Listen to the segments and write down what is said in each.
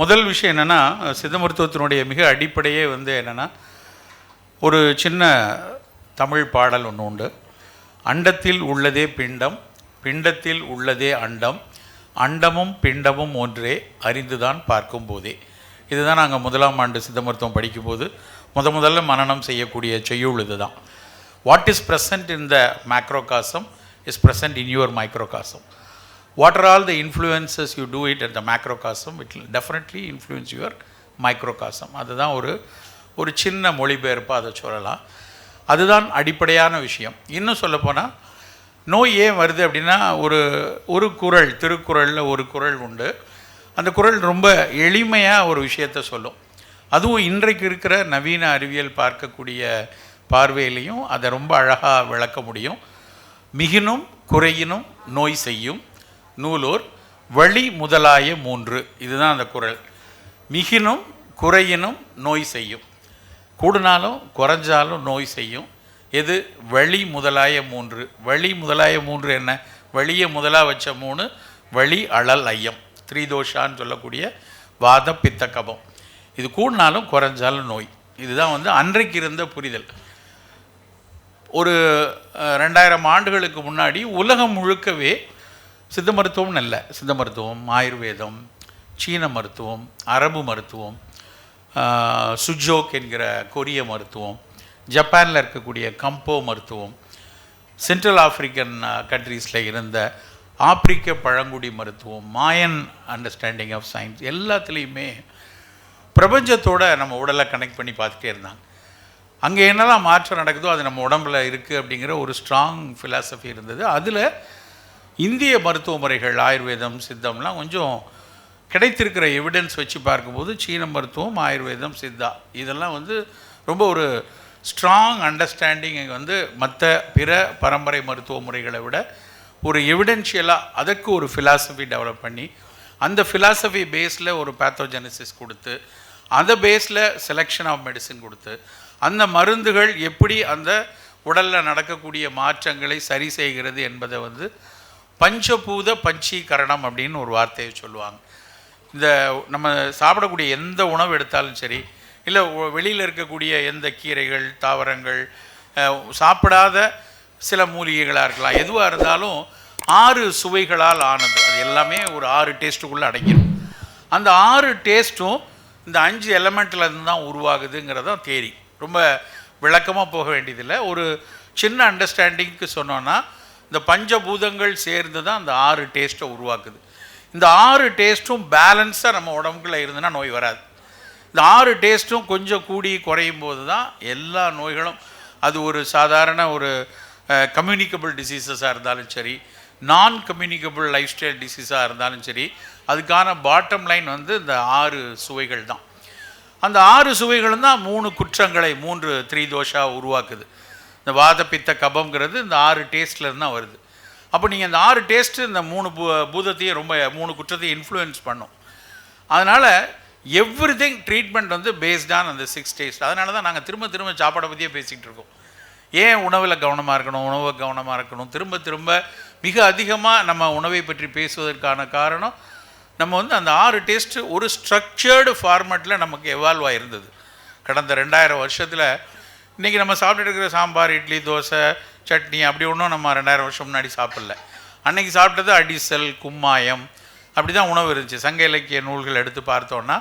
முதல் விஷயம் என்னென்னா சித்த மருத்துவத்தினுடைய மிக அடிப்படையே வந்து என்னென்னா ஒரு சின்ன தமிழ் பாடல் ஒன்று உண்டு. அண்டத்தில் உள்ளதே பிண்டம் பிண்டத்தில் உள்ளதே அண்டம் அண்டமும் பிண்டமும் ஒன்றே அறிந்துதான் பார்க்கும் போதே. இதுதான் நாங்கள் முதலாம் ஆண்டு சித்த மருத்துவம் படிக்கும்போது முத முதல்ல மனநம் செய்யக்கூடிய செய்யுள் இதுதான். What is present in the macrocosm is present in your microcosm what are all the influences you do it at the macrocosm? It will definitely influence your microcosm. அதுதான் ஒரு ஒரு சின்ன மொழிபெயர்ப்பாக அதை சொல்லலாம். அதுதான் அடிப்படையான விஷயம். இன்னும் சொல்லப்போனால் நோய் ஏன் வருது அப்படின்னா ஒரு ஒரு குறள் திருக்குறளில் ஒரு குறள் உண்டு. அந்த குறள் ரொம்ப எளிமையாக ஒரு விஷயத்த சொல்லும். அதுவும் இன்றைக்கு இருக்கிற நவீன அறிவியல் பார்க்கக்கூடிய பார்வையிலையும் அதை ரொம்ப அழகாக விளக்க முடியும். மிகினும் குறையினும் நோய் செய்யும். நூலூர் வழி முதலாய மூன்று. இதுதான் அந்த குறள் மிகினும் குறையினும் நோய் செய்யும். கூடுனாலும் குறைஞ்சாலும் நோய் செய்யும். எது? வழி முதலாய மூன்று. வழி முதலாய மூன்று என்ன? வழியை முதலாக வச்ச மூணு வழி அழல் ஐயம். த்ரீதோஷான்னு சொல்லக்கூடிய வாத பித்த கபம் இது கூடினாலும் குறைஞ்சாலும் நோய். இதுதான் வந்து அன்றைக்கு இருந்த புரிதல். ஒரு ரெண்டாயிரம் ஆண்டுகளுக்கு முன்னாடி உலகம் முழுக்கவே சித்த மருத்துவம்னு அல்ல. சித்த மருத்துவம் ஆயுர்வேதம் சீன மருத்துவம் அரபு மருத்துவம் சுஜோக் என்கிற கொரிய மருத்துவம் ஜப்பானில் இருக்கக்கூடிய கம்போ மருத்துவம் சென்ட்ரல் ஆப்பிரிக்கன் கண்ட்ரீஸில் இருந்த ஆப்பிரிக்க பழங்குடி மருத்துவம் மாயன் அண்டர்ஸ்டாண்டிங் ஆஃப் சயின்ஸ் எல்லாத்துலேயுமே பிரபஞ்சத்தோட நம்ம உடலை கனெக்ட் பண்ணி பார்த்துட்டே இருந்தாங்க. அங்கே என்னெல்லாம் மாற்றம் நடக்குதோ அது நம்ம உடம்புல இருக்குது அப்படிங்கிற ஒரு ஸ்ட்ராங் ஃபிலாசபி இருந்தது. அதில் இந்திய மருத்துவ முறைகள் ஆயுர்வேதம் சித்தம்லாம் கொஞ்சம் கிடைத்திருக்கிற எவிடன்ஸ் வச்சு பார்க்கும்போது சீன மருத்துவம் ஆயுர்வேதம் சித்தா இதெல்லாம் வந்து ரொம்ப ஒரு ஸ்ட்ராங் அண்டர்ஸ்டாண்டிங் வந்து மற்ற பிற பரம்பரை மருத்துவ முறைகளை விட ஒரு எவிடென்ஷியலாக அதற்கு ஒரு ஃபிலாசபி டெவலப் பண்ணி அந்த ஃபிலாசபி பேஸில் ஒரு பேத்தோஜெனிசிஸ் கொடுத்து அந்த பேஸில் செலெக்ஷன் ஆஃப் மெடிசின் கொடுத்து அந்த மருந்துகள் எப்படி அந்த உடலில் நடக்கக்கூடிய மாற்றங்களை சரி செய்கிறது என்பதை வந்து பஞ்சபூத பஞ்சீகரணம் அப்படின்னு ஒரு வார்த்தையை சொல்லுவாங்க. இந்த நம்ம சாப்பிடக்கூடிய எந்த உணவு எடுத்தாலும் சரி இல்லை வெளியில் இருக்கக்கூடிய எந்த கீரைகள் தாவரங்கள் சாப்பிடாத சில மூலிகைகளாக இருக்கலாம். எதுவாக இருந்தாலும் ஆறு சுவைகளால் ஆனது. அது எல்லாமே ஒரு ஆறு டேஸ்ட்டுக்குள்ளே அடங்கிடும் அந்த ஆறு டேஸ்ட்டும் இந்த அஞ்சு எலமெண்ட்டில் இருந்து தான் உருவாகுதுங்கிறதான் தேரி. ரொம்ப விளக்கமாக போக வேண்டியதில்லை. ஒரு சின்ன அண்டர்ஸ்டாண்டிங்க்கு சொன்னோன்னா இந்த பஞ்சபூதங்கள் சேர்ந்து தான் அந்த ஆறு டேஸ்ட்டை உருவாக்குது. இந்த ஆறு டேஸ்ட்டும் பேலன்ஸாக நம்ம உடம்புக்குள்ளே இருந்ததுன்னா நோய் வராது. இந்த ஆறு டேஸ்ட்டும் கொஞ்சம் கூடி குறையும் போது தான் எல்லா நோய்களும் அது ஒரு சாதாரண ஒரு கம்யூனிகபிள் டிசீசஸாக இருந்தாலும் சரி நான் கம்யூனிகபிள் லைஃப் ஸ்டைல் டிசீஸாக இருந்தாலும் சரி அதுக்கான பாட்டம் லைன் வந்து இந்த ஆறு சுவைகள் தான். அந்த ஆறு சுவைகளும் தான் மூணு குற்றங்களை மூன்று த்ரீ தோஷா உருவாக்குது. இந்த வாத பித்த கபம்ங்கிறது இந்த ஆறு டேஸ்ட்லேருந்து தான் வருது. அப்போ நீங்கள் இந்த ஆறு டேஸ்ட்டு இந்த மூணு பூ பூதத்தையும் ரொம்ப மூணு குற்றத்தையும் இன்ஃப்ளூயன்ஸ் பண்ணும். அதனால் எவ்ரி திங் ட்ரீட்மெண்ட் வந்து பேஸ்ட் ஆன் அந்த சிக்ஸ் டேஸ்ட் அதனால தான் நாங்கள் திரும்ப திரும்ப சாப்பாடை பற்றியே பேசிகிட்டு இருக்கோம். ஏன் உணவில் கவனமாக இருக்கணும் உணவை கவனமாக இருக்கணும்? திரும்ப திரும்ப மிக அதிகமாக நம்ம உணவை பற்றி பேசுவதற்கான காரணம் நம்ம வந்து அந்த ஆறு டேஸ்ட்டு ஒரு ஸ்ட்ரக்சர்டு ஃபார்மேட்டில் நமக்கு எவால்வ் ஆகிருந்தது கடந்த ரெண்டாயிரம் வருஷத்தில் இன்றைக்கி நம்ம சாப்பிட்டுட்டு இருக்கிற சாம்பார் இட்லி தோசை சட்னி அப்படி ஒன்றும் நம்ம ரெண்டாயிரம் வருஷம் முன்னாடி சாப்பிடல. அன்னைக்கு சாப்பிட்டது அடிசல் கும்மாயம். அப்படி தான் உணவு இருந்துச்சு. சங்க இலக்கிய நூல்கள் எடுத்து பார்த்தோன்னா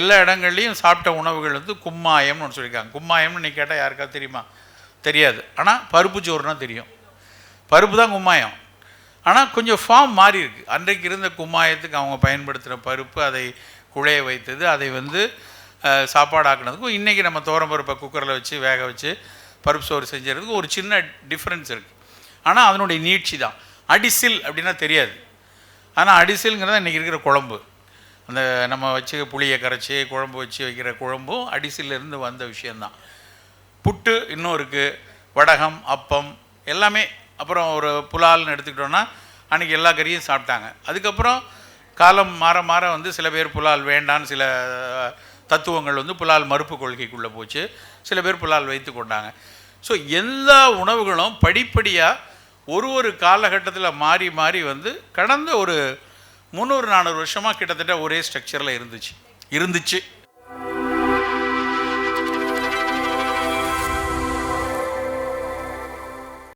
எல்லா இடங்கள்லையும் சாப்பிட்ட உணவுகள் வந்து கும்மாயம்னு ஒன்று சொல்லியிருக்காங்க. கும்மாயம்னு நீ கேட்டால் யாருக்கா தெரியுமா? தெரியாது. ஆனால் பருப்பு சோறுனா தெரியும். பருப்பு தான் கும்மாயம். ஆனால் கொஞ்சம் ஃபார்ம் மாறி இருக்குது அன்றைக்கு இருந்த கும்மாயத்துக்கு அவங்க பயன்படுத்துகிற பருப்பு அதை குழைய வைத்தது அதை வந்து சாப்பாடு ஆக்கினதுக்கும் இன்றைக்கி நம்ம தோரம் பருப்பை குக்கரில் வச்சு வேக வச்சு பருப்பு சோறு செஞ்சுறதுக்கு ஒரு சின்ன டிஃப்ரென்ஸ் இருக்குது ஆனால் அதனுடைய நீட்சி தான். அடிசில் அப்படின்னா தெரியாது. ஆனால் அடிசில்ங்கிறது இன்றைக்கி இருக்கிற குழம்பு. அந்த நம்ம வச்சு புளியை கரைச்சி குழம்பு வச்சு வைக்கிற குழம்பும் அடிசிலிருந்து வந்த விஷயந்தான் புட்டு இன்னும் இருக்குது வடகம் அப்பம் எல்லாமே அப்புறம் ஒரு புலால்னு எடுத்துக்கிட்டோன்னா அன்றைக்கி எல்லா கறியும் சாப்பிட்டாங்க. அதுக்கப்புறம் காலம் மாற மாற வந்து சில பேர் புலால் வேண்டான்னு சில தத்துவங்கள் வந்து புலால் மறுப்பு கொள்கைக்குள்ளே போச்சு. சில பேர் புலால் வைத்து கொண்டாங்க. ஸோ எல்லா உணவுகளும் படிப்படியாக ஒரு ஒரு காலகட்டத்தில் மாறி மாறி வந்து கடந்த ஒரு முந்நூறு நானூறு வருஷமாக கிட்டத்தட்ட ஒரே ஸ்ட்ரக்சரில் இருந்துச்சு. இருந்துச்சு.